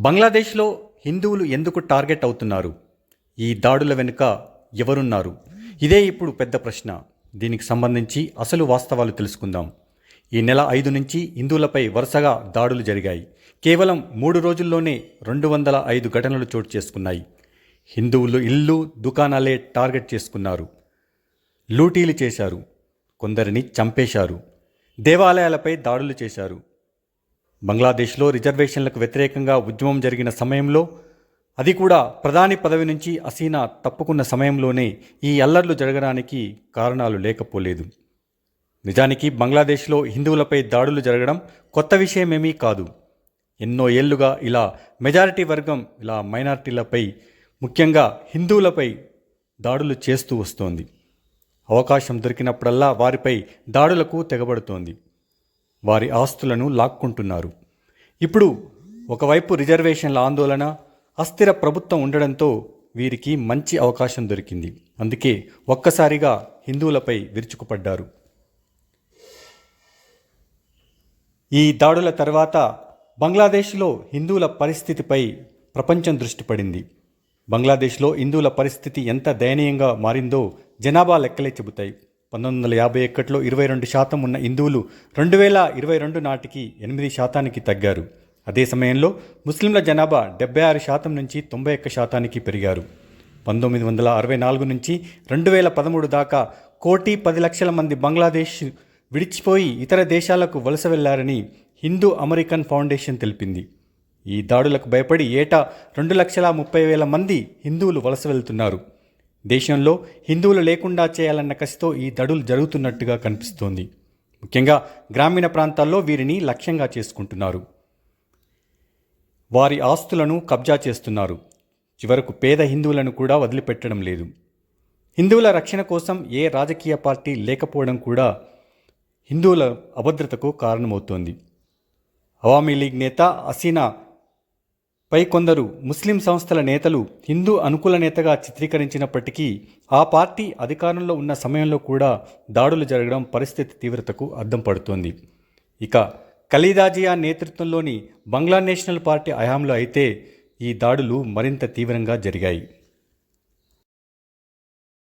బంగ్లాదేశ్లో హిందువులు ఎందుకు టార్గెట్ అవుతున్నారు? ఈ దాడుల వెనుక ఎవరున్నారు? ఇదే ఇప్పుడు పెద్ద ప్రశ్న. దీనికి సంబంధించి అసలు వాస్తవాలు తెలుసుకుందాం. ఈ నెల ఐదు నుంచి హిందువులపై వరుసగా దాడులు జరిగాయి. కేవలం మూడు రోజుల్లోనే రెండు వందల ఐదు ఘటనలు చోటు చేసుకున్నాయి. హిందువులు ఇల్లు దుకాణాలే టార్గెట్ చేసుకున్నారు. లూటీలు చేశారు. కొందరిని చంపేశారు. దేవాలయాలపై దాడులు చేశారు. బంగ్లాదేశ్లో రిజర్వేషన్లకు వ్యతిరేకంగా ఉద్యమం జరిగిన సమయంలో అది కూడా ప్రధాని పదవి నుంచి అసీనా తప్పుకున్న సమయంలోనే ఈ అల్లర్లు జరగడానికి కారణాలు లేకపోలేదు. నిజానికి బంగ్లాదేశ్లో హిందువులపై దాడులు జరగడం కొత్త విషయమేమీ కాదు. ఎన్నో ఏళ్ళుగా ఇలా మెజారిటీ వర్గం ఇలా మైనారిటీలపై ముఖ్యంగా హిందువులపై దాడులు చేస్తూ వస్తోంది. అవకాశం దొరికినప్పుడల్లా వారిపై దాడులకు తెగబడుతోంది. వారి ఆస్తులను లాక్కుంటున్నారు. ఇప్పుడు ఒకవైపు రిజర్వేషన్ల ఆందోళన అస్థిర ప్రభుత్వం ఉండడంతో వీరికి మంచి అవకాశం దొరికింది. అందుకే ఒక్కసారిగా హిందువులపై విరుచుకుపడ్డారు. ఈ దాడుల తర్వాత బంగ్లాదేశ్లో హిందువుల పరిస్థితిపై ప్రపంచం దృష్టి పడింది. బంగ్లాదేశ్లో హిందువుల పరిస్థితి ఎంత దయనీయంగా మారిందో జనాభా లెక్కలే చెబుతాయి. పంతొమ్మిది వందల యాభై ఒకటిలో ఇరవై రెండు శాతం ఉన్న హిందువులు రెండు వేల ఇరవై రెండు నాటికి ఎనిమిది శాతానికి తగ్గారు. అదే సమయంలో ముస్లింల జనాభా డెబ్బై ఆరు శాతం నుంచి తొంభై ఒక్క శాతానికి పెరిగారు. పంతొమ్మిది వందల అరవై నాలుగు నుంచి రెండు వేల పదమూడు దాకా కోటి పది లక్షల మంది బంగ్లాదేశ్ విడిచిపోయి ఇతర దేశాలకు వలస వెళ్ళారని హిందూ అమెరికన్ ఫౌండేషన్ తెలిపింది. ఈ దాడులకు భయపడి ఏటా రెండు లక్షల ముప్పై వేల మంది హిందువులు వలస వెళ్తున్నారు. దేశంలో హిందువులు లేకుండా చేయాలన్న కసితో ఈ దడులు జరుగుతున్నట్టుగా కనిపిస్తోంది. ముఖ్యంగా గ్రామీణ ప్రాంతాల్లో వీరిని లక్ష్యంగా చేసుకుంటున్నారు. వారి ఆస్తులను కబ్జా చేస్తున్నారు. చివరకు పేద హిందువులను కూడా వదిలిపెట్టడం లేదు. హిందువుల రక్షణ కోసం ఏ రాజకీయ పార్టీ లేకపోవడం కూడా హిందువుల అభద్రతకు కారణమవుతోంది. అవామీ లీగ్ నేత అసీనా పై కొందరు ముస్లిం సంస్థల నేతలు హిందూ అనుకూల నేతగా చిత్రీకరించినప్పటికీ ఆ పార్టీ అధికారంలో ఉన్న సమయంలో కూడా దాడులు జరగడం పరిస్థితి తీవ్రతకు అద్దం పడుతోంది. ఇక ఖలీదాజియా నేతృత్వంలోని బంగ్లా నేషనల్ పార్టీ హయాంలో అయితే ఈ దాడులు మరింత తీవ్రంగా జరిగాయి.